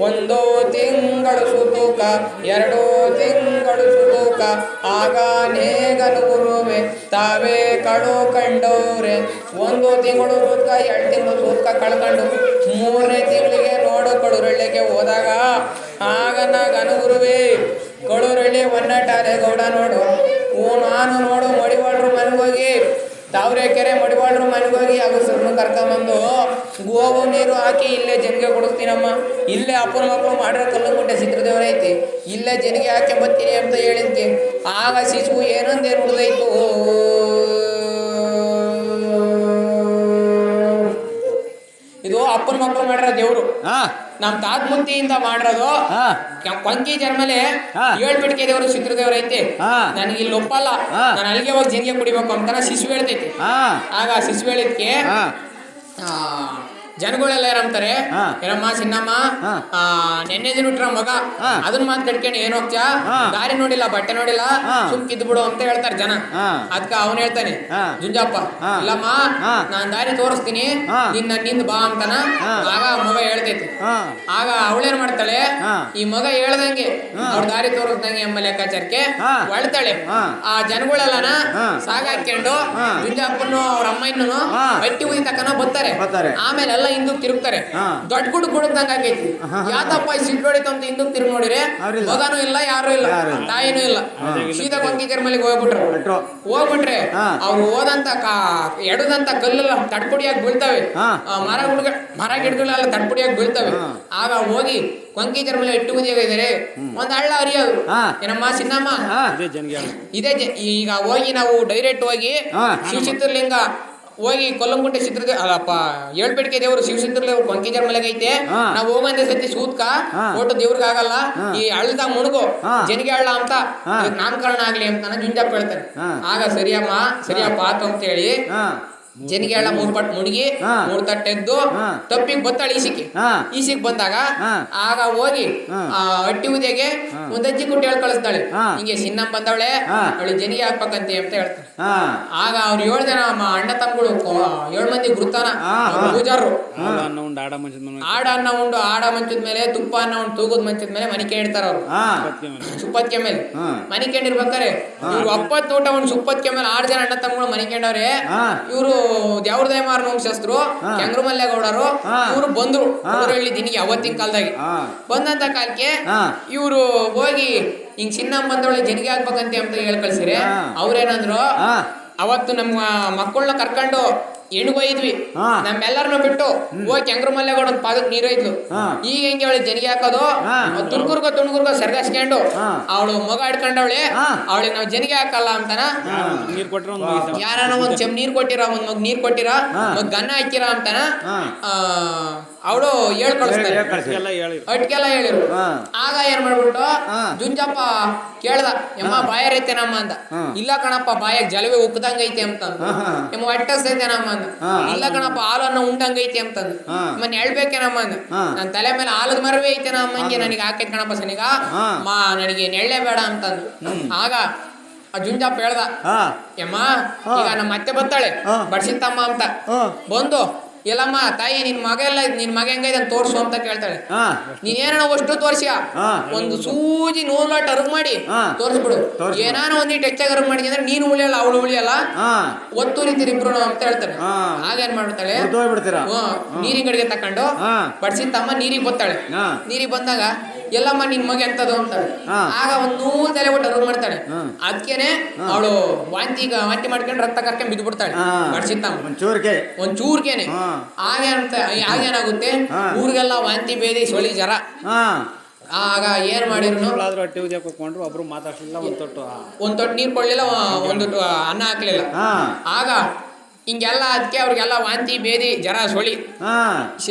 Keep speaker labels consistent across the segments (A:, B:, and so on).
A: ಒಂದೋ ತಿಂಗಳು ಸುತೂಕ ಎರಡೋ ತಿಂಗಳು ಸುತೂಕ ಆಗ ನೇಗನು ಗುರುವೆ ತಾವೇ ಕಡು ಕಂಡವ್ರೆ. ಒಂದು ತಿಂಗಳು ಸುತ್ತ ಎರಡು ತಿಂಗಳು ಸುತ್ತ ಕಳ್ಕೊಂಡು ಮೂರನೇ ತಿಂಗಳಿಗೆ ನೋಡು ಕಡುರಳ್ಳಿಗೆ ಹೋದಾಗ ಆಗ ನಾ ಗನುಗುರುವೆ ಕಡುರಳ್ಳಿ ಒನ್ನಟಾರೆ ಗೌಡ ನೋಡು. ಓ, ನಾನು ನೋಡು ಮಡಿವಾಡ್ರು ಮನೆಗೋಗಿ ತಾವ್ರೆ ಕೆರೆ ಮಡಿವಾಳ್ರು ಮನೆಗೋಗಿ ಸುಮ್ಮನೆ ಕರ್ಕೊಂಬಂದು ಗೋವು ನೀರು ಹಾಕಿ ಇಲ್ಲೇ ಜನಗೆ ಕೊಡಿಸ್ತೀನಮ್ಮ. ಇಲ್ಲೇ ಅಪ್ಪನ ಮಕ್ಕಳು ಮಾಡಿರೋ ಕಲ್ಲಂಗುಂಟೆ ಚಿತ್ರದೇವರ ಐತಿ. ಇಲ್ಲೇ ಜನಗೆ ಹಾಕಿ ಬರ್ತೀನಿ ಅಂತ ಹೇಳಿದ್ಕೆ. ಆಗ ಶಿಶು ಏನೊಂದೇನು ಉಳಿದೈತು? ಇದು ಅಪ್ಪನ ಮಕ್ಕಳು ಮಾಡಿರೋ ದೇವರು.
B: ಹಾ.
A: ನಮ್ ತಾತ ಮುತ್ತಿಯಿಂದ ಮಾಡಿರೋದು ಕೊಂಕಿ ಜನ್ಮಲೆ
B: ಹೇಳ್ಬಿಟ್ಕೆ
A: ಏಳ್ಬಿಟ್ಕೆ ದೇವರು ಚಿತ್ರದೇವ್ರ ಐತಿ. ನನಗೆ ಇಲ್ಲಿ ಒಪ್ಪಲ್ಲ. ನಾನು ಅಲ್ಲಿಗೆ ಹೋಗಿ ಜನಿಗೆ ಕುಡಿಬೇಕು ಅಂತ ಶಿಶು ಹೇಳ್ತೈತಿ. ಆಗ ಶಿಶು ಹೇಳಿದ್ಕೆ ಜನಗಳೆಲ್ಲ ಏನಂತಾರೆ. ಏನಮ್ಮ ಸಿನ್ನಮ್ಮ ನೆನ್ನೆ ದಿನ ಹುಟ್ರ ಮಗ. ಅದನ್ನ ಮಾತು ಕಟ್ಕೊಂಡು ಏನ್
B: ಹೋಗ್ತಾ.
A: ದಾರಿ ನೋಡಿಲ್ಲ ಬಟ್ಟೆ ನೋಡಿಲ್ಲ. ಸುಮ್ ಕಿದ್ದು ಬಿಡು ಅಂತ ಹೇಳ್ತಾರೆ ಜನ
B: ಹಾ.
A: ಅದಕ್ಕ ಅವನ್ ಹೇಳ್ತಾನೆ. ಜುಂಜಪ್ಪ. ಇಲ್ಲಮ್ಮ. ನಾನ್ ದಾರಿ ತೋರಿಸ್ತೀನಿ. ನಿನ್ನ ನಿಂದ ಬಾ ಅಂತನ. ಆಗ ಮಗ ಹೇಳ್ತೈತಿ ಆಗ ಅವಳೇನ್ ಮಾಡ್ತಾಳೆ. ಈ ಮಗ ಹೇಳ್ದಂಗೆ. ಅವ್ರ ದಾರಿ ತೋರಿಸ್ದಂಗೆ ಎಂಬ ಲೆಕ್ಕಾಚಾರಕ್ಕೆ
B: ಹೊಳ್ತಾಳೆ.
A: ಆ ಜನಗಳೆಲ್ಲನ
B: ಹಾ.
A: ಸಾಗಾಕೊಂಡು
B: ಹಾ.
A: ಜುಂಜಪ್ಪನು ಅವ್ರ ಅಮ್ಮ ಇನ್ನೂ. ಬಟ್ಟಿ ಉದಿ ತಕ್ಕನ ಬರ್ತಾರೆ
B: ಬರ್ತಾರೆ.
A: ಆಮೇಲೆ ಎಲ್ಲ ಹಿಂದಕ್ಕೆ ತಿರುಗ್ತಾರೆ. ದೊಡ್ಡ ಗುಡ್ ಗುಡುಕ್ದಂಗ ಆಗೈತಿ. ಯಾತಪ್ಪ ಸಿಟ್ ಹೊಡಿತು ಅಂತ ಹಿಂದೂ ತಿರುಗಿ
B: ನೋಡಿರಿ.
A: ಮಗನೂ ಇಲ್ಲ ಯಾರು ಇಲ್ಲ. ತಾಯಿನೂ ಇಲ್ಲ. ಸೀದಾ ಮೇಲೆ ಮನೆಗೆ ಹೋಗ್ಬಿಟ್ರು.
B: ಬಿಟ್ರು.
A: ಹೋಗ್ಬಿಟ್ರೆ ಅವ್ರು ಹೋದಂತ ಕಾ ಎಡದಂತ ಕಲ್ಲೆಲ್ಲ ತಡ್ಪುಡಿಯಾಗಿ ಬೀಳ್ತವೆ. ಮರ ಹುಡುಗ ಮರ ಗಿಡಗಳೆಲ್ಲ ತಡ್ಪುಡಿಯಾಗಿ ಬೀಳ್ತಾವೆ. ಆಗ ಹೋಗಿ ಕೊಂಕಿ ಮೇಲೆ ಇಟ್ಟು ಇದ್ದಾರೆ ಒಂದ್ ಹಳ್ಳ ಹರಿಯೋದು.
B: ಹಾ.
A: ಏನಮ್ಮ ಚಿನ್ನಮ್ಮ
B: ಹಾ.
A: ಇದೇ ಈಗ ಹೋಗಿ ನಾವು ಡೈರೆಕ್ಟ್ ಹೋಗಿ. ಶಿವಚಿತ್ರಲಿಂಗ ಹೋಗಿ ಕೊಲ್ಲಂಗುಂಟೆ ಚಿತ್ರದ ಅಲ್ಲಪ್ಪ ಏಳ್ಬೇಡಿಕೆ ದೇವರು ಚಿತ್ರಲೆ ಕೊಂಕಿಜರ್ ಮಲೆಗೆ ಐತೆ. ನಾವು ಹೋಗಂದೆ ಸತಿ ಸೂತ್ಕ
B: ಓಟ
A: ಒಟ್ಟು ದೇವ್ರಿಗೆ ಆಗಲ್ಲ. ಈ ಹಳ್ಳದಾಗ
B: ಮುಣಗೋ.
A: ಜನಿಗೆ ಹಳ್ಳ ಅಂತ ನಾಮಕರಣ ಆಗ್ಲಿ ಅಂತ ಜುಂಜಪ್ಪ ಹೇಳ್ತಾರೆ.
B: ಹಾ.
A: ಆಗ ಸರಿಯಮ್ಮ ಸರಿಯಪ್ಪ ಆತು ಅಂತ ಹೇಳಿ
B: ಹಾ
A: ಜನಿಗೆ ಹಳ್ಳ ಮೂರ್ ಪಟ್
B: ಮುಡುಗಿ.
A: ಮೂರ್ ತಟ್ಟೆದ್ದು ತಪ್ಪಿಗೆ ಬತ್ತಾಳ ಈಸಿಕೆ
B: ಹಾ.
A: ಈಸಿಗೆ ಬಂದಾಗ ಆಗ ಹೋಗಿ ಹಟ್ಟಿ ಉದೆಗೆ
B: ಒಂದಜ್ಜಿ
A: ಒಂದ್ ಕುಟ್ಟಿ ಹೇಳಿ ಕಳಿಸ್ತಾಳೆ. ಹಿಂಗೆ ಸಿನ್ನಮ್ಮ ಬಂದವಳೆ ಅವಳು ಜನಿಗೆ ಹಾಕ್ಬೇಕಂತೆ ಅಂತ ಹೇಳ್ತಾರೆ ಆಗ ಅವ್ರು ಏಳು ಜನ ಅಣ್ಣ ತಮ್ಮಗಳು ಏಳು ಮಂದಿ ಗುರುತಾನ. ಪೂಜಾರು
C: ಆಡ ಮಂಚದ ಮನೆ
A: ಆಡ ಅನ್ನ ಉಂಡು ಆಡ ಮಂಚದ ಮೇಲೆ ತುಪ್ಪ ಅನ್ನ ಉಂಡು ತೂಗದ ಮಂಚದ ಮೇಲೆ ಮನಿ ಕೇಳ್ತಾರ ಅವ್ರು.
B: ಸುಪ್ಪತ್
A: ಸುಪ್ಪತ್ಕೆ ಮೇಲೆ. ಮನೆ ಕೇಳಿರ್ಬೇಕಾರೆ ಇವ್ರು ಅಪ್ಪತ್ತು ಊಟ ಉಂಡು ಸುಪ್ಪತ್ಕೆ ಮೇಲೆ ಆರು ಜನ ಅಣ್ಣ ತಮ್ಮಗಳು ಮನಿ ಕೇಳವ್ರೆ
B: ಹಾ.
A: ಇವರು
B: ಹಾ.
A: ಕೆಂಗ್ರು ಮಲ್ಲೇಗೌಡರು
B: ಹಾ.
A: ಇವರು ಬಂದ್ರು
B: ಅವ್ರು
A: ಹೇಳಿ ದಿನಿಗೆ ಅವತ್ತಿನ ಕಾಲದಾಗೆ ಬಂದಂತ ಕಾಲಕ್ಕೆ. ಇವರು ಹೋಗಿ ಹಿಂಗ್ ಚಿನ್ನ ಬಂದವಳೆ ಜನಿಗೆ ಆಗ್ಬೇಕಂತೆ ಅಂತ ಹೇಳಿ ಕಳ್ಸಿರೆ ಅವ್ರೇನಂದ್ರು ಅವತ್ತು ನಮ್ಮ ಮಕ್ಕಳನ್ನ ಕರ್ಕೊಂಡು ಎಣ್ಗೊಯ್ದ್ವಿ
B: ಬೈದ್ವಿ
A: ನಮ್ಮೆಲ್ಲರನ್ನು ಬಿಟ್ಟು ಹೋಗಿ ಕೆಂಗ್ರ ಮಲ್ಲೇಗೌಡ ಪಾದಕ್ಕೆ
B: ನೀರೋಯ್ತು
A: ಈಗ ಹೆಂಗೆ ಅವಳು ಜನಿಗೆ ಹಾಕೋದು? ತುಣ್ಕುರ್ಗ ತುಣ್ಕುರ್ಗ ಸೆರ್ಗಸ್ಕೊಂಡು. ಅವಳು ಮಗ ಹಿಡ್ಕೊಂಡವಳೆ. ಅವಳಿಗೆ ನಾವು ಜನಿಗೆ ಹಾಕಲ್ಲ ಅಂತಾನ. ಯಾರನ ಒಂದ್ ಚೆಮ್ ನೀರ್ ಕೊಟ್ಟಿರ ಒಂದ್ ಮಗ್ ನೀರ್ ಕೊಟ್ಟಿರ. ಮಗ್ ಗನ್ನ ಹಾಕಿರ ಅಂತಾನ.
B: ಹಾ.
A: ಅವಳು ಹೇಳ್ ಕಳಿಸ್ತಾರೆ. ಅಟ್ಕೆಲ್ಲ ಹೇಳಿರು. ಆಗ ಏನ್ ಮಾಡ್ಬಿಟ್ಟು ಜುಂಜಪ್ಪ ಕೇಳ್ದ ಎಮ್ಮ ಬಾಯರೈತೇನಮ್ಮ ಅಂದ. ಇಲ್ಲ ಕಣಪ್ಪ ಬಾಯಾಗ ಜಲವೇ ಉಕ್ಕದಂಗ ಐತೆ ಅಂತಂದ. ಎಮ್ಮ ಹೊಟ್ಟಸ್ತೈತೇನಮ್ಮ ಅಂದ. ಇಲ್ಲ ಕಣಪ್ಪ ಹಾಲನ್ನ ಉಂಡಂಗ ಐತೆ ಅಂತಂದ. ಮನ್ ಹೇಳ್ಬೇಕೇನಮ್ಮ ಅಂದ. ನನ್ ತಲೆ ಮೇಲೆ ಹಾಲದ ಮರವೇ ಐತೆನ ಅಮ್ಮಂಗೆ ನನಗೆ ಹಾಕೈತೆ ಕಣಪ್ಪ ಸನಿಗ. ಮಾ ನನಗೆ ನೆಳ್ಳೆ ಬೇಡ ಅಂತಂದು ಆಗ ಆ ಜುಂಜಪ್ಪ ಹೇಳ್ದ
B: ಎಮ್ಮ
A: ಯಮ್ಮ ಈಗ ನಮ್ಮ ಅತ್ತೆ ಬರ್ತಾಳೆ
B: ಬಡ್ಸಿತಮ್ಮ
A: ಬಡ್ಸಿತ್ತಮ್ಮ ಅಂತ. ಬಂದು ಎಲ್ಲಮ್ಮ ತಾಯಿ ನಿನ್ ಮಗ ಎಲ್ಲ ನಿನ್ ಮಗ ಹೆಂಗೈತೆ ಅಂತ ತೋರ್ಸು ಅಂತ ಕೇಳ್ತಾಳೆ. ನೀನೇನ ಅಷ್ಟು ತೋರ್ಸಿಯ. ಒಂದು ಸೂಜಿ ನೂಲಾಟ ಅರ್ಗ್ ಮಾಡಿ. ತೋರಿಸ್ಬಿಡು. ಏನಾನ ಒಂದಿಟ್ಟು ಹೆಚ್ಚಾಗಿ ಅರ್ಗ್ ಮಾಡಿದ್ಯ ಅಂದ್ರೆ ನೀನು ಉಳಿಯಲ್ಲ ಅವಳು ಉಳಿಯಲ್ಲ. ಒತ್ತು ರೀತಿ ಇಬ್ರು ಅಂತ ಹೇಳ್ತಾರೆ
B: ಹಾ.
A: ಆಗೇನ್ ಮಾಡ್ತಾಳೆ ನೀರಿನ ಕಡೆಗೆ ತಕೊಂಡು ಹಾ. ತಮ್ಮ ನೀರಿಗೆ ಬತ್ತಾಳೆ. ನೀರಿಗೆ ಬಂದಾಗ ಎಲ್ಲಮ್ಮ ನಿನ್ ಮಗ ಎಂತದು ಅಂತಾಳೆ. ಆಗ ಒಂದ್ ನೂಲ್ ತಲೆ ಒಟ್ಟು ಅರ್ಗ್ ಮಾಡ್ತಾಳೆ. ಅದಕ್ಕೇನೆ ಅವಳು ವಾಂತಿ ವಾಂತಿ ಮಾಡ್ಕೊಂಡು ರಕ್ತ ಕರ್ಕೊಂಡ್ ಬಿದ್ದು ಬಿಡ್ತಾಳೆ
B: ಬಡ್ಸಿನ
A: ತಮ್ಮ.
B: ಒಂದ್ ಒಂಚೂರ್ಗೆ
A: ಒಂದ್ ಚೂರ್ಗೆನೆ. ಆಗೇನಂತ ಆಗೇನಾಗುತ್ತೆ
B: ಏನಾಗುತ್ತೆ?
A: ಊರಿಗೆಲ್ಲ ವಾಂತಿ ಬೇದಿ ಸೊಳಿ ಜರ ಆಗ ಏನ್ ಮಾಡಿದ್ರು?
C: ಆದ್ರೂ ಹೊಟ್ಟೆ ಒಬ್ರು ಮಾತಾಡ್ಲಿಲ್ಲ ಒಂದ್ ತೊಟ್ಟು
A: ಒಂದ್ ತೊಟ್ಟು ನೀರ್ ಕೊಡ್ಲಿಲ್ಲ ಒಂದು ತೊಟ್ಟು ಅನ್ನ ಹಾಕ್ಲಿಲ್ಲ. ಆಗ ಹಿಂಗೆಲ್ಲ ಅದಕ್ಕೆ ಅವ್ರಿಗೆಲ್ಲ ವಾಂತಿ ಬೇದಿ ಜರ ಸೊಳಿ.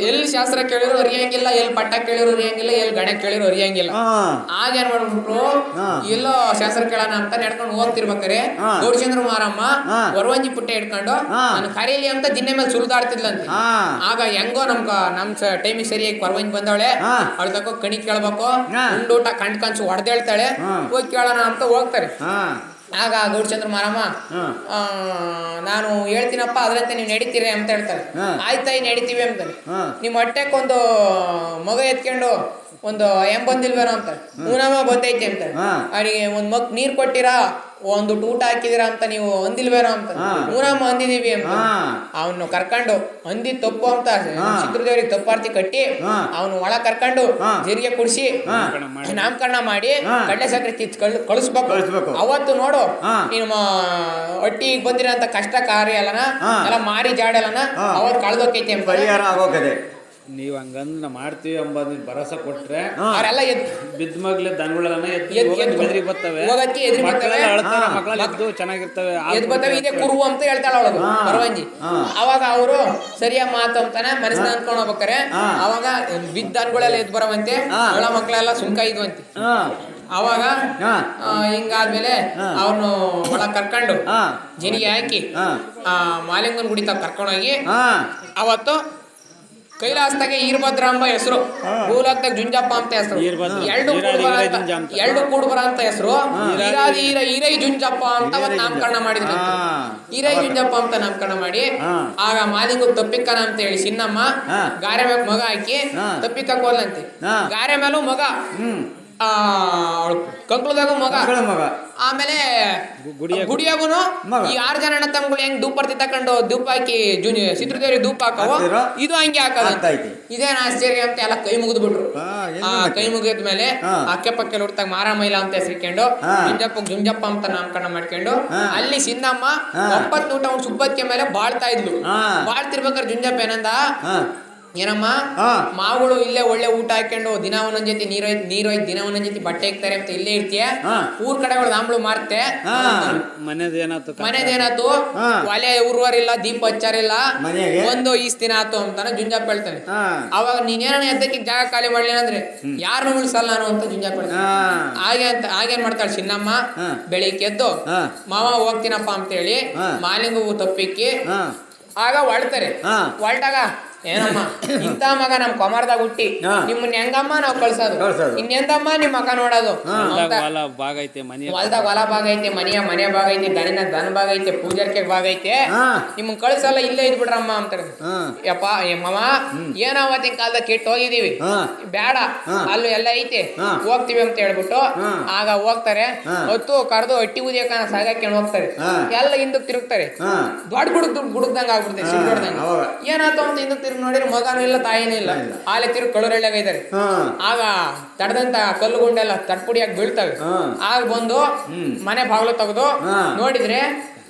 A: ಎಲ್ಲಿ ಶಾಸ್ತ್ರ ಕೇಳಿರೋ ಅರಿಯಂಗಿಲ್ಲ ಎಲ್ಲಿ ಪಟ್ಟ ಕೇಳಿರೋ ಅರಿಯಂಗಿಲ್ಲ ಎಲ್ಲಿ ಗಣ ಕೇಳಿರೋ ಅರಿಯಂಗಿಲ್ಲ
B: ಆಗೇನ್
A: ಆಗ ಏನ್ ಮಾಡ್ಬಿಟ್ರು. ಎಲ್ಲೋ ಶಾಸ್ತ್ರ ಕೇಳೋಣ ಅಂತ ನಡ್ಕೊಂಡು ಹೋಗ್ತಿರ್ಬೇಕಾರೆ ಗೌರಿಚಂದ್ರ ಮಾರಮ್ಮ. ವರವಂಜಿ ಪುಟ್ಟೆ ಇಟ್ಕೊಂಡು ನಾನು ಕರೀಲಿ ಅಂತ ದಿನ ಮೇಲೆ ಸುರಿದಾಡ್ತಿದ್ಲಂತೆ. ಆಗ ಹೆಂಗೋ ನಮ್ಗ ನಮ್ ಟೈಮಿಗೆ ಸರಿಯಾಗಿ ಪರವಂಜಿ ಬಂದವಳೆ. ಅವಳ ತಕ್ಕ ಕಣಿ ಕೇಳ್ಬೇಕು. ಉಂಡೂಟ ಕಣ್ ಕನ್ಸು ಹೊಡೆದೇಳ್ತಾಳೆ. ಹೋಗಿ ಕೇಳೋಣ ಅಂತ ಹೋಗ್ತಾರೆ. ಆಗ ಗೌರಿಚಂದ್ರ ಮಾರಮ್ಮ ಆ, ನಾನು ಹೇಳ್ತೀನಪ್ಪ ಅದರಂತೆ ನೀವು ನಡೀತೀರಿ ಅಂತ ಹೇಳ್ತಾರೆ ಆಯ್ತಾಯ್ ನಡೀತೀವಿ ಅಂತಾರೆ. ನಿಮ್ಮ ಹೊಟ್ಟೆಕ್ಕೊಂದು ಮಗ ಎತ್ಕೊಂಡು ಒಂದು ಎಂಬಂದಿಲ್ವೇನೋ ಅಂತ. ಹೂನಮ್ಮ ಬಂದೈತೆ ಅಂತ. ಅವನಿಗೆ ಒಂದ್ ಮಗ್ ನೀರ್ ಕೊಟ್ಟಿರಾ? ಒಂದು ಟೂಟ ಹಾಕಿದಿರಾ ಅಂತ ನೀವು ಹೊಂದಿಲ್ವೇನೋ ಅಂತ ಮೂರಮ್ಮ ಹೊಂದಿದೀವಿ ಅಂತ. ಅವನು ಕರ್ಕೊಂಡು ಅಂದಿ ತಪ್ಪು ಅಂತ ಚಿತ್ರದೇವರಿಗೆ ತಪ್ಪಾರ್ತಿ ಕಟ್ಟಿ. ಅವನು ಒಳ ಕರ್ಕೊಂಡು. ಜೀರಿಗೆ ಕುಡಿಸಿ. ನಾಮಕರಣ ಮಾಡಿ. ಕಡ್ಲೆ ಸಕ್ಕರೆ ಕಿತ್ ಕಳಿಸ್ಬೇಕು. ಅವತ್ತು ನೋಡು. ನಿಮ್ಮ ಒಟ್ಟಿಗೆ ಬಂದಿರೋ ಕಷ್ಟ ಕಾರ್ಯ ಎಲ್ಲನ. ಎಲ್ಲ ಮಾರಿ ಜಾಡೆಲ್ಲನ. ಅವತ್ತು ಕಳ್ದೋಕೈತಿ ಅಂತ
C: ನೀವ್ ಹಂಗಂದ್ ಮಾಡ್ತೀವಿ ಮಾಡ್ತೀವಿ ನೀವು ಭರಸ ಕೊಟ್ರೆ.
A: ಅವರೆಲ್ಲ ಎದ್
C: ಬಿದ್ದ ಮಗ್ಲೆ ದನಗಳೆಲ್ಲ
A: ಎದ್ರಿ ಬರ್ತವೆ.
C: ಮಕ್ಕಳೆಲ್ಲ ಎದ್ದು ಚೆನ್ನಾಗಿರ್ತವೆ
A: ಎದ್ ಬರ್ತವೆ ಇದೇ ಕುರು ಅಂತ ಹೇಳ್ತಾಳ ಅವಳು. ಪರವಂಜಿ ಅವಾಗ ಅವರು ಸರಿಯಾಗಿ ಮಾತು ಅಂತಾನೆ ಮನಸ್ಸಿನ ಅನ್ಕೊಂಡ್ ಹೋಗ್ಬೇಕಾರೆ. ಅವಾಗ ಬಿದ್ದ ದನಗಳೆಲ್ಲ ಎದ್ ಬರವಂತೆ ಅವಳ ಮಕ್ಕಳೆಲ್ಲ ಸುಂಕ ಇದ್ವಂತೆ
B: ಹಾ
A: ಅವಾಗ ಹಿಂಗಾದ್ಮೇಲೆ. ಅವನು ಒಳ ಕರ್ಕೊಂಡು. ಜನಿಗೆ ಹಾಕಿ
B: ಹಾ.
A: ಆ ಮಾಲಿಂಗನ್ ಗುಡಿ ತಾವ್ ಕರ್ಕೊಂಡೋಗಿ
B: ಹಾ
A: ಅವತ್ತು ಕೈಲಾಸದಾಗೆ ಈರ್ಭದ್ರಾಂಬ ಹೆಸರು ಭೂಲೋಕದಾಗ ಜುಂಜಪ್ಪ ಅಂತ ಹೆಸರು. ಎರಡು. ಎರಡು ಕೂಡುಬರ ಅಂತ ಹೆಸರು ಈರಾದಿ ಈರ ಈರೈ ಜುಂಜಪ್ಪ ಅಂತ
B: ಒಂದು
A: ನಾಮಕರಣ. ಮಾಡಿದ್ರು
B: ಹಾ.
A: ಈರೈ ಜುಂಜಪ್ಪ ಅಂತ ನಾಮಕರಣ ಮಾಡಿ. ಆಗ ಮಾಲಿಂಗು ತಪ್ಪಿಕ್ಕನ ಅಂತ ಹೇಳಿ
B: ಸಿನ್ನಮ್ಮ
A: ಗಾರೆ ಮ್ಯಾಗ ಮಗ ಹಾಕಿ. ತಪ್ಪಿಕ್ಕ
B: ಕೋಲಂತೆ.
A: ಗಾರೆ ಮೇಲೂ ಮಗ ಆ ಕಂಕ್ಳದಾಗೂ ಮಗ.
B: ಮಗ.
A: ಆಮೇಲೆ ಗುಡಿಯಾಗುನು. ಈ ಆರು ಜನ ಅಣ್ಣ ತಮ್ಮಗಳು ಹೆಂಗ್ ಧೂಪ ಬರ್ತಿ ತಕೊಂಡು ಧೂಪ ಹಾಕಿ ಜೂನಿಯರ್ ಸಿದ್ರದೇವ್ರಿಗೆ ಧೂಪ ಹಾಕವ ಇದು ಹಂಗೆ ಹಾಕದ. ಇದೇನ ಆಶ್ಚರ್ಯ ಅಂತ ಎಲ್ಲ ಕೈ ಮುಗಿದ್ ಬಿಟ್ರು. ಆ ಕೈ ಮುಗಿದ ಮೇಲೆ. ಅಕ್ಕೆ ಪಕ್ಕೆ ಹುಡ್ತಾಗ ಮಾರಾಮೈಲ ಅಂತ ಹೆಸರಿಕೊಂಡು ಜುಂಜಪ್ಪ ಜುಂಜಪ್ಪ ಅಂತ ನಾಮಕರಣ ಮಾಡ್ಕೊಂಡು ಅಲ್ಲಿ ಸಿನ್ನಮ್ಮ ಒಂಬತ್ತು ನೂಟ ಸುಬ್ಬತ್ತಿಗೆ ಮೇಲೆ ಬಾಳ್ತಾ ಇದ್ಲು. ಬಾಳ್ತಿರ್ಬೇಕಾದ್ರೆ ಜುಂಜಪ್ಪ ಏನಂದ? ಏನಮ್ಮ
B: ಹಾ.
A: ಮಾವುಗಳು ಇಲ್ಲೇ ಒಳ್ಳೆ ಊಟ ಹಾಕೊಂಡು ದಿನ ಒಂದೊಂದ್ ಜೊತೆ ನೀರು ನೀರು ಹೋಯ್ತು ದಿನ ಒಂದೊಂದ್ ಜೊತೆ ಬಟ್ಟೆ ಇಕ್ತಾರೆ ಅಂತ ಇಲ್ಲೇ ಇರ್ತೀಯ
B: ಹಾ.
A: ಊರ್ ಕಡೆಗಳು ದಾಂಬ್ಳು ಮಾರ್ತೆ ಮನೇದೇನಾತು
B: ಮನೇದೇನಾತು.
A: ಒಲೆ ಉರ್ವರಿಲ್ಲ ದೀಪ ಹಚ್ಚಾರಿಲ್ಲ
B: ಮನೆಗೆ?
A: ಒಂದು ಈಸ್ ದಿನ ಆತು ಅಂತಾನೆ ಜುಂಜಾಪ್ ಹೇಳ್ತಾನೆ. ಅವಾಗ ನೀನೇನ ಎದ್ದಕ್ಕೆ ಜಾಗ ಖಾಲಿ ಮಾಡ್ಲಿಲ್ಲ ಅಂದ್ರೆ ಯಾರನ್ನು ಉಳಿಸಲ್ಲ ನಾನು ಅಂತ ಜುಂಜಾಪ್ ಹೇಳ್ತಾನೆ ಹಾಗೆ ಅಂತ ಹಾಗೇನ್ ಮಾಡ್ತಾಳೆ ಚಿನ್ನಮ್ಮ
B: ಹಾ.
A: ಬೆಳಿಗ್ಗೆ ಎದ್ದು
B: ಹಾ.
A: ಮಾವ ಹೋಗ್ತೀನಪ್ಪ ಅಂತೇಳಿ
B: ಹಾ.
A: ಮಾಲಿಂಗು ತಪ್ಪಿಕ್ಕಿ
B: ಹಾ
A: ಆಗ ಹೊಳ್ತಾರೆ
B: ಹಾ.
A: ಏನಮ್ಮ? ಇಂತ ಮಗ ನಮ್ ಕೊಮಾರ್ದಾಗ ಹುಟ್ಟಿ. ನಿಮ್ಮನ್ನ ಹೆಂಗಮ್ಮ ನಾವ್ ಕಳ್ಸೋದು. ಇನ್ನೆಂದಮ್ಮ ನಿಮ್ ಮಗ ನೋಡೋದು?
C: ಹೊಲ್ದಾಗ ಹೊಲ ಭಾಗ ಐತೆ ಮನೆ
A: ಹೊಲ್ದಾಗ ಹೊಲ ಭಾಗ ಐತೆ ಮನೆಯ ಮನೆ ಭಾಗ ಐತೆ ದನಿನ ದನ ಭಾಗ ಐತೆ ಪೂಜಾರ್ಕೆ ಭಾಗ ಐತೆ.
B: ನಿಮ್
A: ನಿಮ್ಮನ್ ಕಳ್ಸಲ್ಲ ಇಲ್ಲೇ ಇದ್ಬಿಡ್ರಮ್ಮ ಅಂತಾರೆ. ಯಪ್ಪ ಏ ಮಾಮ ಏನ ಅವತ್ತಿನ ಕಾಲದಾಗ ಕೆಟ್ಟು ಹೋಗಿದೀವಿ. ಬೇಡ. ಅಲ್ಲೂ ಎಲ್ಲ ಐತೆ. ಹೋಗ್ತಿವಿ ಅಂತ ಹೇಳ್ಬಿಟ್ಟು ಆಗ ಹೋಗ್ತಾರೆ. ಹೊತ್ತು ಕರೆದು ಹಟ್ಟಿ ಉದ್ಯಕನ ಸಾಗಾಕೊಂಡು ಹೋಗ್ತಾರೆ. ಎಲ್ಲ ಹಿಂದಕ್ ತಿರುಗ್ತಾರೆ. ದೊಡ್ಡ ಗುಡುಗ್ ಗುಡುಗ್ದಂಗ ಆಗ್ಬಿಡ್ತೈತೆ. ಏನಾಯ್ತು ಅಂತ ಹಿಂದಕ್ ತಿರುಗಿ ನೋಡಿದ್ರೆ ಮಗನೂ ಇಲ್ಲ ತಾಯಿನೂ ಇಲ್ಲ. ಆಲೆ ತಿರುಗಿ
B: ಕಳುರಳ್ಳಾಗಿದ್ದಾರೆ
A: ಆಗ ತಡೆದಂತ ಕಲ್ಲು ಗುಂಡೆಲ್ಲ ತಟ್ಪುಡಿಯಾಗಿ ಬೀಳ್ತವೆ. ಆಗ ಬಂದು. ಮನೆ ಬಾಗ್ಲು ತೆಗೆದು ನೋಡಿದ್ರೆ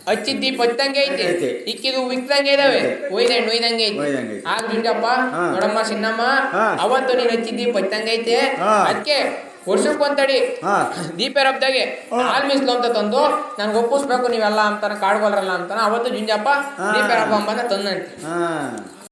A: ಹಚ್ಚಿದ್ದಿ ದೀಪ ಐತೆ. ಇಕ್ಕಿದು ಉಕ್ಕಿದಂಗೆ ಇದಾವೆ ಒಯ್ದಂಡ್ ಒಯ್ದಂಗೆ ಐತೆ ಆಗ ಜುಂಜಪ್ಪ
B: ಹಾ.
A: ನೋಡಮ್ಮ
B: ಸಿನ್ನಮ್ಮ
A: ಅವತ್ತು ನೀನ್ ಹಚ್ಚಿದ್ದಿ ದೀಪ ಹಚ್ಚಂಗೆ ಐತೆ. ಅದಕ್ಕೆ ವರ್ಷಕ್ಕೊಂತಡಿ
B: ಒಂದಡಿ
A: ದೀಪ ರಬ್ದಾಗೆ. ಹಾಲ್ ಮೀಸ್ಲು ಅಂತ ತಂದು ನನ್ಗೆ ಒಪ್ಪಿಸ್ಬೇಕು ನೀವೆಲ್ಲ ಅಂತಾನೆ ಕಾಡ್ಗೋಲ್ರಲ್ಲ ಅಂತಾನೆ ಅವತ್ತು ಜುಂಜಪ್ಪ. ದೀಪ ರಬ್ಬ ಅಂಬನ ತಂದಂತೆ
B: ಹಾ